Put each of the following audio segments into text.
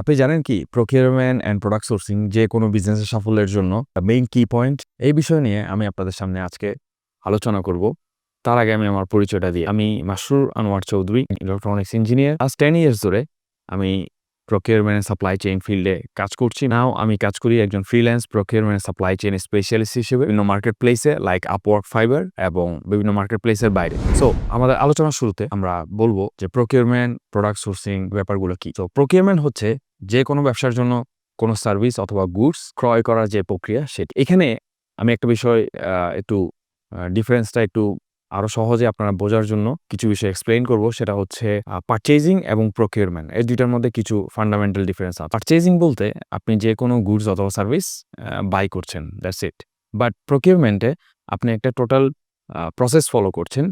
আপনি জানেন কি প্রকিউরমেন্ট অ্যান্ড প্রোডাক্ট সোর্সিং যে কোনো বিজনেসের সাফল্যের জন্য মেইন কি পয়েন্ট এই বিষয় নিয়ে আমি আপনাদের সামনে আজকে আলোচনা করব। তার আগে আমি আমার পরিচয়টা দিই। আমি মাসরুর আনোয়ার চৌধুরী ইলেকট্রনিক্স ইঞ্জিনিয়ার আজ টেন ইয়ার্স ধরে আমি প্রকিউরমেন্ট সাপ্লাই চেইন ফিল্ডে কাজ করছি। নাও আমি কাজ করি একজন freelance procurement supply chain specialist হিসেবে বিভিন্ন মার্কেট প্লেসে লাইক আপওয়ার্ক ফাইবার এবং বিভিন্ন মার্কেট প্লেসের বাইরে। সো আমাদের আলোচনার শুরুতে আমরা বলব যে প্রকিউরমেন্ট প্রোডাক্ট সোর্সিং ব্যাপারগুলো কি। তো প্রকিউরমেন্ট হচ্ছে যে কোনো ব্যবসার জন্য কোনো সার্ভিস অথবা গুডস ক্রয় করার যে প্রক্রিয়া সেটি। এখানে আমি একটা বিষয় একটু ডিফারেন্সটা একটু আরও সহজে আপনারা বোঝার জন্য কিছু বিষয় এক্সপ্লেইন করব, সেটা হচ্ছে পারচেজিং এবং প্রকিউরমেন্ট এই দুইটার মধ্যে কিছু ফান্ডামেন্টাল ডিফারেন্স আছে। পারচেজিং বলতে আপনি যে কোনো গুডস অথবা সার্ভিস বাই করছেন দ্যাটস ইট বাট প্রকিউরমেন্টে আপনি একটা টোটাল প্রসেস ফলো করছেন।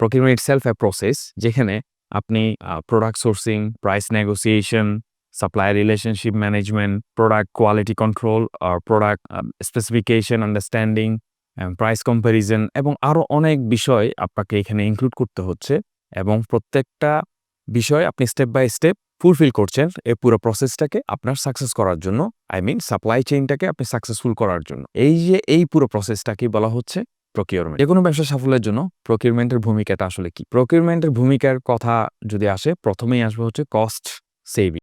প্রকিউরমেন্ট সেলফ এ প্রসেস যেখানে আপনি product sourcing price negotiation supply relationship management product quality control আর product specification understanding price comparison এবং আরও অনেক বিষয় আপনাকে এখানে ইনক্লুড করতে হচ্ছে এবং প্রত্যেকটা বিষয় আপনি স্টেপ বাই স্টেপ ফুলফিল করছেন এই পুরো প্রসেসটাকে আপনার সাকসেস করার জন্য আই মিন সাপ্লাই চেইনটাকে আপনি সাকসেসফুল করার জন্য। এই যে এই পুরো প্রসেসটাকে বলা হচ্ছে প্রকিউরমেন্ট যে কোনো ব্যবসা সাফল্যের জন্য প্রকিউরমেন্টের ভূমিকাটা আসলে কি? প্রকিউরমেন্টের ভূমিকার কথা যদি আসে, প্রথমেই আসবে হচ্ছে কস্ট সেভিং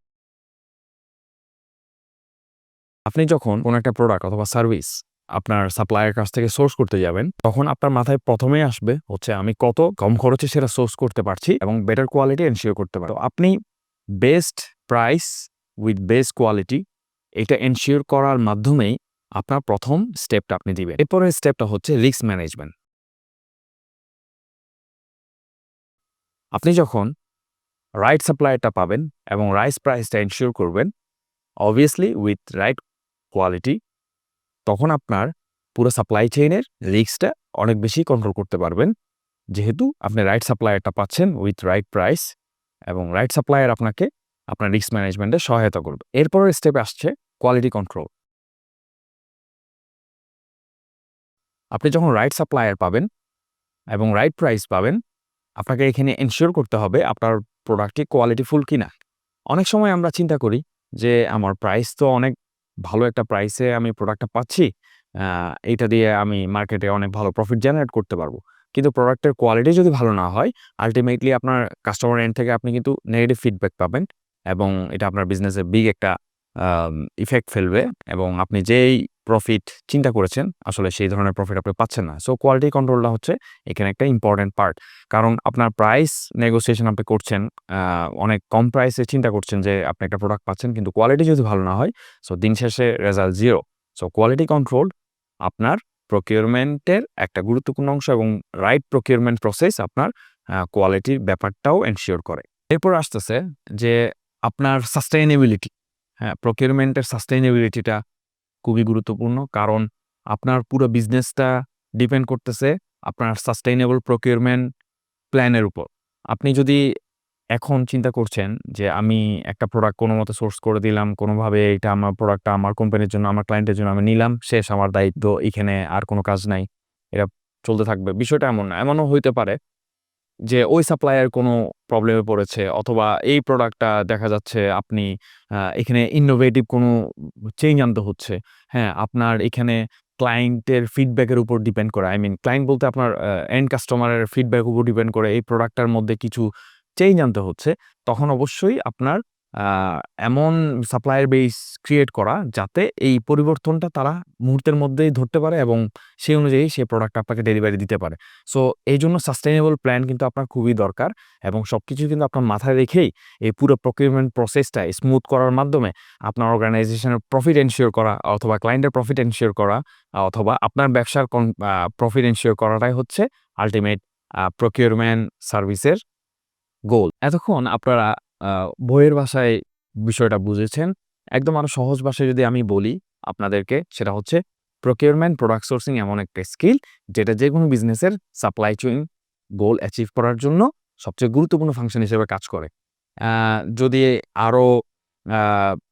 আপনি যখন কোনো একটা প্রোডাক্ট অথবা সার্ভিস আপনার সাপ্লায়ার কাছ থেকে সোর্স করতে যাবেন, তখন আপনার মাথায় প্রথমেই আসবে হচ্ছে আমি কত কম খরচে সেটা সোর্স করতে পারছি এবং বেটার কোয়ালিটি এনশিওর করতে পারব। তো আপনি best price with best quality এটা এনশিওর করার মাধ্যমেই আপনার প্রথম স্টেপটা আপনি দিবেন। এরপরের স্টেপটা হচ্ছে রিস্ক ম্যানেজমেন্ট আপনি যখন রাইট সাপ্লায়ারটা পাবেন এবং রাইস প্রাইসটা এনশিওর করবেন অবভিয়াসলি উইথ রাইট কোয়ালিটি তখন আপনার পুরো সাপ্লাই চেইনের রিস্কটা অনেক বেশি কন্ট্রোল করতে পারবেন। যেহেতু আপনি রাইট সাপ্লায়ারটা পাচ্ছেন উইথ রাইট প্রাইস এবং রাইট সাপ্লায়ার আপনাকে আপনার রিস্ক ম্যানেজমেন্টে সহায়তা করবে। এরপরের স্টেপে আসছে কোয়ালিটি কন্ট্রোল আপনি যখন রাইট সাপ্লায়ার পাবেন এবং রাইট প্রাইস পাবেন, আপনাকে এখানে এনশিওর করতে হবে আপনার প্রোডাক্টটি কোয়ালিটিফুল কিনা। অনেক সময় আমরা চিন্তা করি যে আমার প্রাইস তো অনেক ভালো একটা প্রাইসে আমি প্রোডাক্টটা পাচ্ছি এটা দিয়ে আমি মার্কেটে অনেক ভালো প্রফিট জেনারেট করতে পারব। কিন্তু প্রোডাক্টের কোয়ালিটি যদি ভালো না হয় আলটিমেটলি আপনার কাস্টমার এন্ড থেকে আপনি কিন্তু নেগেটিভ ফিডব্যাক পাবেন এবং এটা আপনার বিজনেসে বিগ একটা ইফেক্ট ফেলবে এবং আপনি যেই প্রফিট চিন্তা করেছেন, আসলে সেই ধরনের প্রফিট আপনি পাচ্ছেন না। সো কোয়ালিটি কন্ট্রোলটা হচ্ছে এখানে একটা ইম্পর্টেন্ট পার্ট কারণ আপনার প্রাইস নেগোসিয়েশন আপনি করছেন অনেক কম প্রাইসে চিন্তা করছেন যে আপনি একটা প্রোডাক্ট পাচ্ছেন, কিন্তু কোয়ালিটি যদি ভালো না হয় সো দিন শেষে result zero so quality control আপনার প্রকিউরমেন্টের একটা গুরুত্বপূর্ণ অংশ এবং রাইট প্রকিউরমেন্ট প্রসেস আপনার কোয়ালিটির ব্যাপারটাও এনশিওর করে। এরপর আসতেছে যে আপনার সাস্টেইনেবিলিটি হ্যাঁ প্রকিউরমেন্টের সাস্টেইনেবিলিটিটা খুবই গুরুত্বপূর্ণ। কারণ আপনার পুরো বিজনেসটা ডিপেন্ড করতেছে আপনার সাস্টেইনেবল প্রকিউরমেন্ট প্ল্যানের উপর। আপনি যদি এখন চিন্তা করছেন যে আমি একটা প্রোডাক্ট কোনো মতো সোর্স করে দিলাম, কোনোভাবে এটা আমার প্রোডাক্টটা আমার কোম্পানির জন্য, আমার ক্লায়েন্টের জন্য আমি নিলাম, শেষ আমার দায়িত্ব, এখানে আর কোনো কাজ নাই। এটা চলতে থাকবে। বিষয়টা এমন না, এমনও হইতে পারে যে ওই সাপ্লায়ার কোনো প্রবলেমে পড়েছে অথবা এই প্রোডাক্টটা দেখা যাচ্ছে আপনি এখানে ইনোভেটিভ কোনো চেঞ্জ আনতে হচ্ছে। হ্যাঁ আপনার এখানে ক্লায়েন্টের ফিডব্যাকের উপর ডিপেন্ড করে। আই মিন ক্লায়েন্ট বলতে আপনার এন্ড কাস্টমারের ফিডব্যাক উপর ডিপেন্ড করে এই প্রোডাক্টটার মধ্যে কিছু চেঞ্জ আনতে হচ্ছে। তখন অবশ্যই আপনার এমন সাপ্লায়ার বেস ক্রিয়েট করা যাতে এই পরিবর্তনটা তারা মুহূর্তের মধ্যেই ধরতে পারে এবং সেই অনুযায়ী সেই প্রোডাক্ট আপনাকে ডেলিভারি দিতে পারে। সো, এই জন্য সাস্টেনেবল প্ল্যান কিন্তু আপনার খুবই দরকার এবং সব কিছু কিন্তু আপনার মাথায় রেখেই এই পুরো প্রকিউরমেন্ট প্রসেসটা স্মুথ করার মাধ্যমে আপনার অর্গানাইজেশনের প্রফিট এনশিওর করা অথবা ক্লায়েন্টের প্রফিট এনশিওর করা অথবা আপনার ব্যবসার প্রফিট এনশিওর করাটাই হচ্ছে আলটিমেট প্রকিউরমেন্ট সার্ভিসের গোল এতক্ষণ আপনারা বইয়ের ভাষায় বিষয়টা বুঝেছেন। একদম আরও সহজ ভাষায় যদি আমি বলি আপনাদেরকে, সেটা হচ্ছে প্রকিউরমেন্ট প্রোডাক্ট সোর্সিং এমন একটা স্কিল যেটা যে কোনো বিজনেসের সাপ্লাই চেইন গোল অ্যাচিভ করার জন্য সবচেয়ে গুরুত্বপূর্ণ ফাংশন হিসেবে কাজ করে। যদি আরও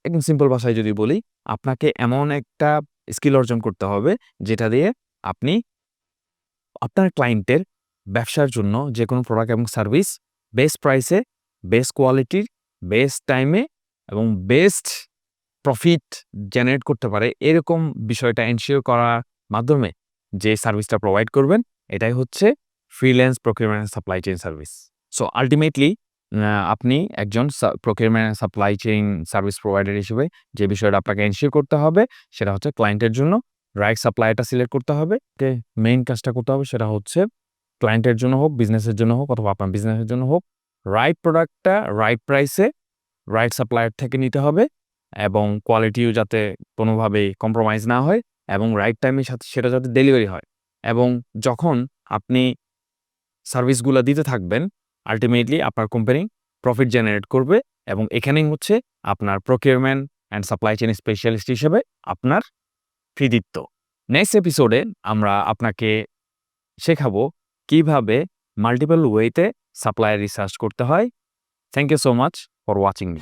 একদম সিম্পল ভাষায় যদি বলি, আপনাকে এমন একটা স্কিল অর্জন করতে হবে যেটা দিয়ে আপনি আপনার ক্লায়েন্টের ব্যবসার জন্য যে কোনো প্রোডাক্ট এবং সার্ভিস বেস্ট প্রাইসে বেস্ট কোয়ালিটির বেস্ট টাইমে এবং বেস্ট প্রফিট জেনারেট করতে পারে এরকম বিষয়টা এনশিওর করার মাধ্যমে যে সার্ভিসটা প্রোভাইড করবেন, এটাই হচ্ছে freelance procurement supply chain service so ultimately আপনি একজন procurement supply chain service provider হিসেবে যে বিষয়টা আপনাকে এনশিওর করতে হবে, সেটা হচ্ছে ক্লায়েন্টের জন্য রাইট সাপ্লাইটা সিলেক্ট করতে হবে। মেইন কাজটা করতে হবে সেটা হচ্ছে ক্লায়েন্টের জন্য হোক বিজনেসের জন্য হোক অথবা আপনার বিজনেসের জন্য হোক রাইট প্রোডাক্টটা রাইট প্রাইসে রাইট সাপ্লায়ার থেকে নিতে হবে এবং কোয়ালিটিও যাতে কোনোভাবেই কম্প্রোমাইজ না হয় এবং রাইট টাইমে সাথে সেটা যাতে ডেলিভারি হয় এবং যখন আপনি সার্ভিসগুলো দিতে থাকবেন আলটিমেটলি আপনার কোম্পানি প্রফিট জেনারেট করবে এবং এখানেই হচ্ছে আপনার procurement and supply chain specialist হিসেবে আপনার কৃতিত্ব। নেক্সট এপিসোডে আমরা আপনাকে শেখাবো কীভাবে মাল্টিপল ওয়েতে সাপ্লাই রিসার্চ করতে হয়। Thank you so much for watching me